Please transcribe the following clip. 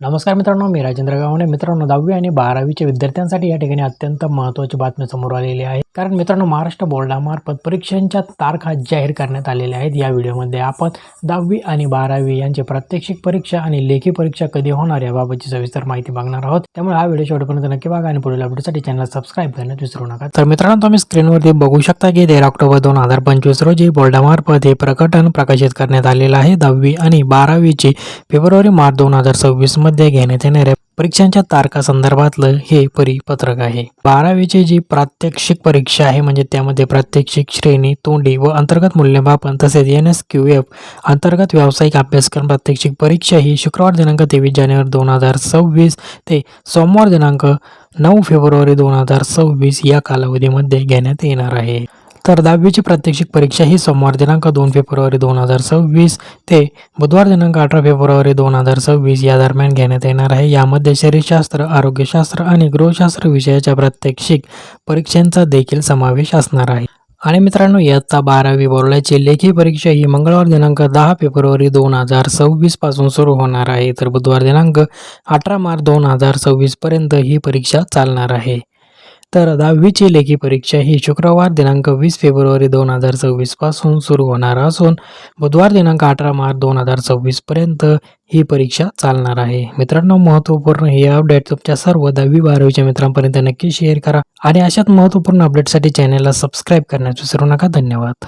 नमस्कार मित्रांनो मी राजेंद्र गावणे. मित्रांनो दहावी आणि बारावीच्या विद्यार्थ्यांसाठी या ठिकाणी अत्यंत महत्त्वाची बातमी समोर आलेली आहे. कारण मित्रांनो महाराष्ट्र बोर्डामार्फत परीक्षांच्या तारखा जाहीर करण्यात आलेल्या आहेत. या व्हिडिओमध्ये आपण दहावी आणि बारावी यांची प्रात्यक्षिक परीक्षा आणि लेखी परीक्षा कधी होणार याबाबतची सविस्तर माहिती बघणार आहोत. त्यामुळे हा व्हिडिओ शेवटपर्यंत नक्की बघा आणि पुढील अपडेटसाठी चॅनल सबस्क्राईब करण्यात विसरू नका. तर मित्रांनो तुम्ही स्क्रीनवरती बघू शकता की तेरा ऑक्टोबर दोन हजार पंचवीस रोजी बोर्डामार्फत हे प्रकटन प्रकाशित करण्यात आलेलं आहे. दहावी आणि बारावीची फेब्रुवारी मार्च दोन हजार सव्वीसमध्ये घेण्यात येणाऱ्या परीक्षांच्या तारखा संदर्भातलं हे परिपत्रक आहे. बारावीची जी प्रात्यक्षिक परीक्षा आहे म्हणजे त्यामध्ये प्रात्यक्षिक श्रेणी तोंडी व अंतर्गत मूल्यमापन तसेच एन एस क्यू एफ अंतर्गत व्यावसायिक अभ्यासक्रम प्रात्यक्षिक परीक्षा ही शुक्रवार दिनांक तेवीस जानेवारी दोन हजार सव्वीस ते सोमवार दिनांक नऊ फेब्रुवारी दोन हजार सव्वीस या कालावधीमध्ये घेण्यात येणार आहे. तर दहावीची प्रात्यक्षिक परीक्षा ही सोमवार दिनांक दोन फेब्रुवारी दोन हजार सव्वीस ते बुधवार दिनांक अठरा फेब्रुवारी दोन हजार सव्वीस या दरम्यान घेण्यात येणार आहे. यामध्ये शरीरशास्त्र आरोग्यशास्त्र आणि गृहशास्त्र विषयाच्या प्रात्यक्षिक परीक्षांचा देखील समावेश असणार आहे. आणि मित्रांनो इयत्ता बारावी बोर्डाची लेखी परीक्षा ही मंगळवार दिनांक दहा फेब्रुवारी दोन हजार सव्वीसपासून सुरू होणार आहे. तर बुधवार दिनांक अठरा मार्च दोन हजार सव्वीस पर्यंत ही परीक्षा चालणार आहे. तर दहावीची लेखी परीक्षा ही शुक्रवार दिनांक वीस फेब्रुवारी दोन हजार सव्वीसपासून सुरू होणार असून बुधवार दिनांक अठरा मार्च दोन हजार सव्वीसपर्यंत ही परीक्षा चालणार आहे. मित्रांनो महत्त्वपूर्ण हे अपडेट तुमच्या सर्व दहावी बारावीच्या मित्रांपर्यंत नक्की शेअर करा आणि अशाच महत्त्वपूर्ण अपडेटसाठी चॅनलला सबस्क्राईब करण्यास विसरू नका. धन्यवाद.